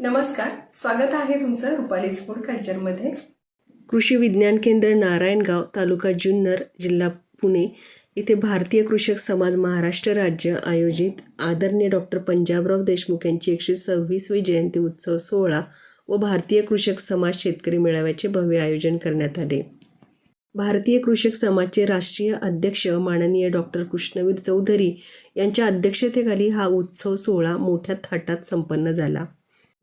नमस्कार स्वागत आहे तुमचं रुपालीज फूड कल्चरमध्ये. कृषी विज्ञान केंद्र नारायणगाव तालुका जुन्नर जिल्हा पुणे येथे भारतीय कृषक समाज महाराष्ट्र राज्य आयोजित आदरणीय डॉक्टर पंजाबराव देशमुख यांची एकशे सव्वीसवी जयंती उत्सव सोहळा व भारतीय कृषक समाज शेतकरी मेळाव्याचे भव्य आयोजन करण्यात आले. भारतीय कृषक समाजचे राष्ट्रीय अध्यक्ष माननीय डॉक्टर कृष्णवीर चौधरी यांच्या अध्यक्षतेखाली हा उत्सव सोहळा मोठ्या थाटात संपन्न झाला.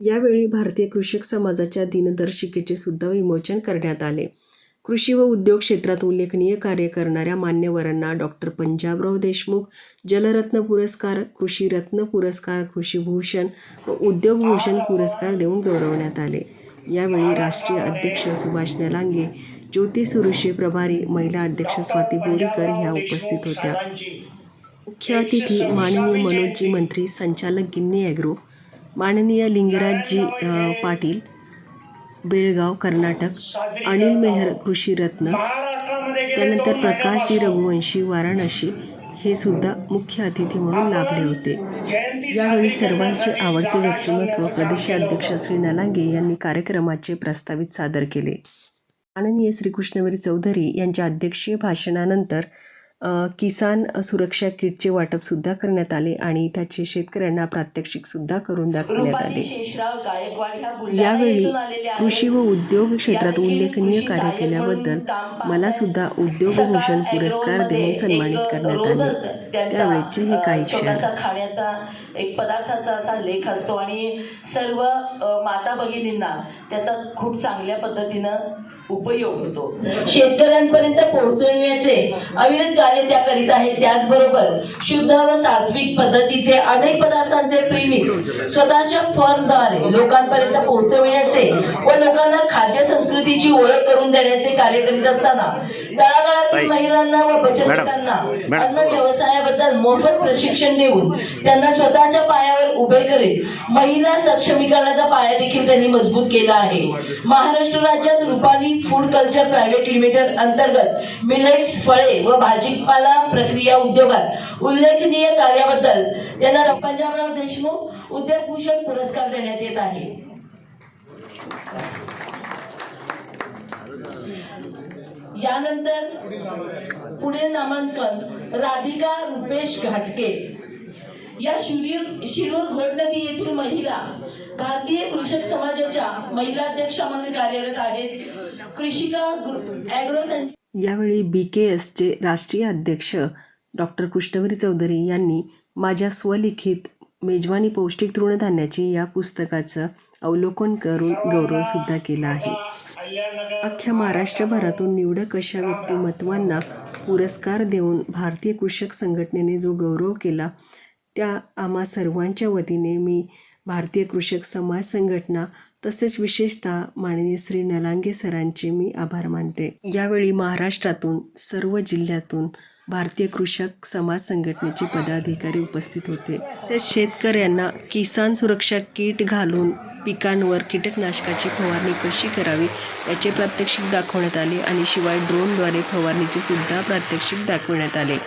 यावेळी भारतीय कृषक समाजाच्या दिनदर्शिकेचे सुद्धा विमोचन करण्यात आले. कृषी व उद्योग क्षेत्रात उल्लेखनीय कार्य करणाऱ्या मान्यवरांना डॉक्टर पंजाबराव देशमुख जलरत्न पुरस्कार कृषी रत्न पुरस्कार कृषीभूषण व उद्योगभूषण पुरस्कार देऊन गौरवण्यात आले. यावेळी राष्ट्रीय अध्यक्ष सुभाष नलांगे ज्योती सुरुशे प्रभारी महिला अध्यक्ष स्वाती बोरीकर ह्या उपस्थित होत्या. मुख्य अतिथी माननीय मनोजी मंत्री संचालक गिन्नी ॲग्रो माननीय लिंगराजजी पाटील बेळगाव कर्नाटक अनिल मेहर कृषी रत्न त्यानंतर प्रकाशजी रघुवंशी वाराणसी हे सुद्धा मुख्य अतिथी म्हणून लाभले होते. यावेळी सर्वांचे आवडते व्यक्तिमत्व प्रदेशाध्यक्ष श्री नलांगे यांनी कार्यक्रमाचे प्रस्तावित सादर केले. माननीय श्रीकृष्णवीर चौधरी यांच्या अध्यक्षीय भाषणानंतर किसान सुरक्षा किटचे वाटपसुद्धा करण्यात आले आणि त्याचे शेतकऱ्यांना प्रात्यक्षिकसुद्धा करून दाखवण्यात आले. यावेळी कृषी व उद्योग क्षेत्रात उल्लेखनीय कार्य केल्याबद्दल मला सुद्धा उद्योगभूषण पुरस्कार देऊन सन्मानित करण्यात आले. त्यावेळेचे हे काही क्षण. खाण्याचा एक पदार्थाचा असा लेख असतो आणि सर्व माता भगिनींना त्याचा खूप चांगल्या पद्धतीनं उपयोग होतो. शेतकऱ्यांपर्यंत पोहोचवण्याचे अविरत कार्य त्या करीत आहेत त्याचबरोबर शुद्ध व सात्विक पद्धतीचे अनेक पदार्थांचे प्रीमिक्स स्वतःच्या फर्मद्वारे लोकांपर्यंत पोहोचविण्याचे व लोकांना खाद्य संस्कृतीची ओळख करून देण्याचे कार्य करीत असताना तळागाळातील महिलांना व बचत गटांना अन्न व्यवसायाबद्दल मोफत प्रशिक्षण देऊन त्यांना स्वतःच्या पायावर उभे करीत महिला सक्षमीकरणाचा पाया देखील त्यांनी मजबूत केला आहे. महाराष्ट्र राज्यात Rupali food culture private limited अंतर्गत मिलेट्स फळे व भाजीपाला प्रक्रिया उद्योगात. उल्लेखनीय कार्याबद्दल त्यांना पंजाबराव देशमुख उद्योगभूषण पुरस्कार देण्यात येत आहे. यानंतर पुढील नामांकन राधिका रुपेश घाटके. या शिरूर शिरूर घोडनदी येथील महिला भारतीय कृषक समाजाच्या महिला अध्यक्षा म्हणून कार्यरत आहेत. कृषिका अॅग्रो संच यावेळी बी के एसचे राष्ट्रीय अध्यक्ष डॉक्टर कृष्णवीर चौधरी यांनी माझ्या स्वलिखित मेजवानी पौष्टिक तृणधान्याची या पुस्तकाचं अवलोकन करून गौरवसुद्धा केला आहे. अख्ख्या महाराष्ट्रभरातून निवडक अशा व्यक्तिमत्वांना पुरस्कार देऊन भारतीय कृषक संघटनेने जो गौरव केला त्या आम्हा सर्वांच्या वतीने मी भारतीय कृषक समाज संघटना तसेच विशेषतः माननीय श्री नलांगे सरांचे मी आभार मानते. यावेळी महाराष्ट्रातून सर्व जिल्ह्यातून भारतीय कृषक समाज संघटनेचे पदाधिकारी उपस्थित होते. त्या शेतकऱ्यांना किसान सुरक्षा किट घालून पिकांवर कीटकनाशकाची फवारणी कशी करावी याचे प्रात्यक्षिक दाखवण्यात आले आणि शिवाय ड्रोनद्वारे फवारणीचे सुद्धा प्रात्यक्षिक दाखवण्यात आले.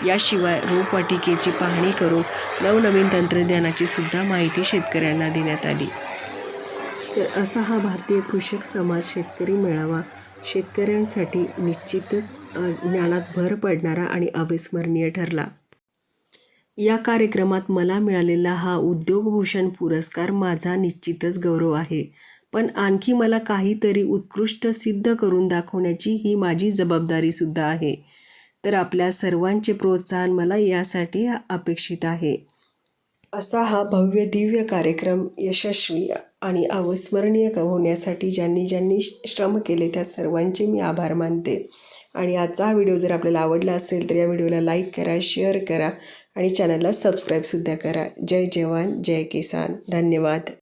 याशिवाय रोपवाटिकेची पाहणी करून नवनवीन तंत्रज्ञानाची सुद्धा माहिती शेतकऱ्यांना देण्यात आली. तर असा हा भारतीय कृषक समाज शेतकरी मेळावा. शेतकऱ्यांसाठी निश्चितच ज्ञानात भर पडणारा आणि अविस्मरणीय ठरला. या कार्यक्रमात मला मिळालेला हा उद्योगभूषण पुरस्कार माझा निश्चितच गौरव आहे. पण आणखी मला काहीतरी उत्कृष्ट सिद्ध करून दाखवण्याची ही माझी जबाबदारीसुद्धा आहे. तर आपल्या सर्वांचे प्रोत्साहन मला यासाठी अपेक्षित आहे. असा हा भव्य दिव्य कार्यक्रम यशस्वी आणि अविस्मरणीय होण्यासाठी ज्यांनी ज्यांनी श्रम केले त्या सर्वांचे मी आभार मानते. आणि आजचा हा व्हिडिओ जर आपल्याला आवडला असेल तर या व्हिडिओला लाईक करा शेअर करा आणि चॅनलला सबस्क्राईबसुद्धा करा. जय जवान जय किसान. धन्यवाद.